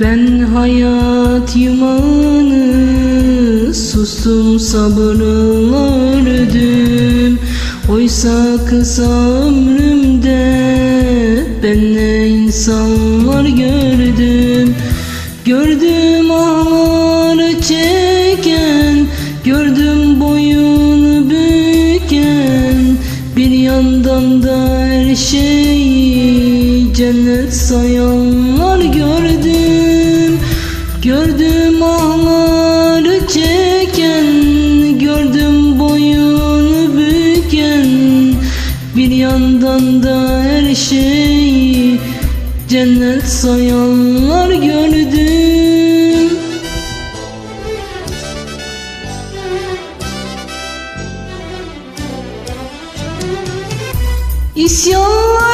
Ben hayat yumağını sustum sabırla ördüm Oysa kısa ömrümde ben ne insanlar gördüm. Gördüm ağları çeken Gördüm boyunu büken. Bir yandan da her şeyi cennet sayanlar gördüm cennet sayanlar gördüm İsyanlarım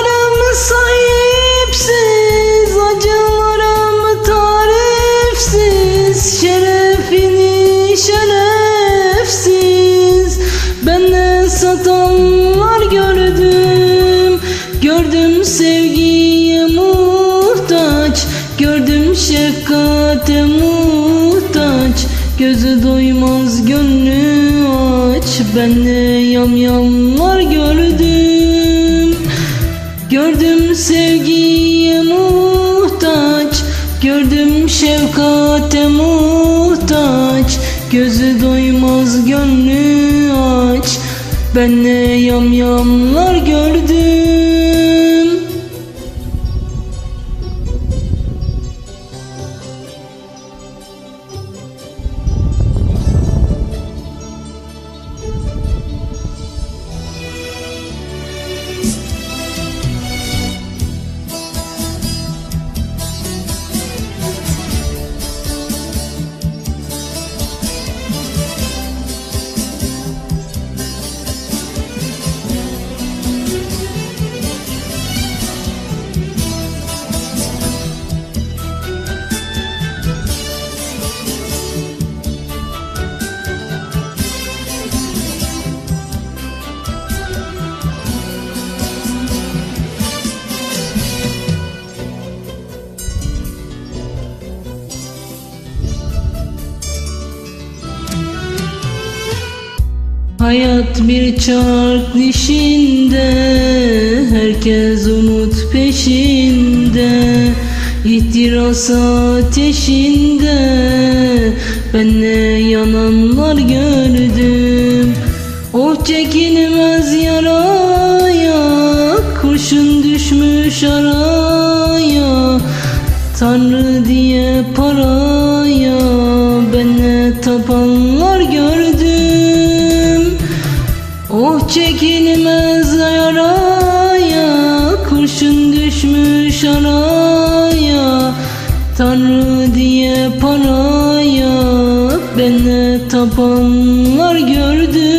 şefkate muhtaç. Gözü doymaz gönlü aç, ben ne yamyamlar gördüm. Gördüm sevgiye muhtaç Gördüm şefkate muhtaç Gözü doymaz gönlü aç Ben ne yamyamlar gördüm Hayat bir çark dişinde Herkes umut peşinde. İhtiras ateşinde Ben ne yananlar gördüm. Oh çekilmez yaraya Kurşun düşmüş araya. Tanrı diye paraya Ben ne tapanlar düşmüş araya Tanrı diye paraya Ben tapanlar gördüm.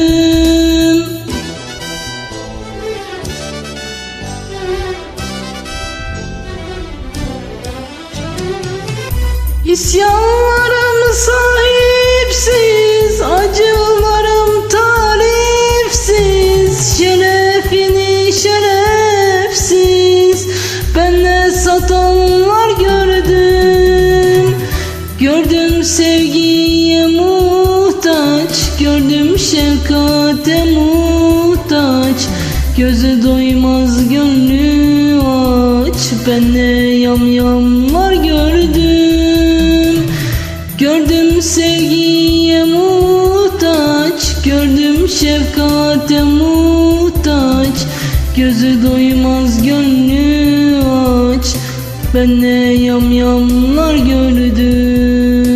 İsyanlarım sahipsiz, Gördüm sevgiye muhtaç, gördüm şefkate muhtaç, gözü doymaz gönlü aç, ben ne yamyamlar gördüm. Gördüm sevgiye muhtaç Gördüm şefkate muhtaç Gözü doymaz gönlü Ben ne yamyamlar gördüm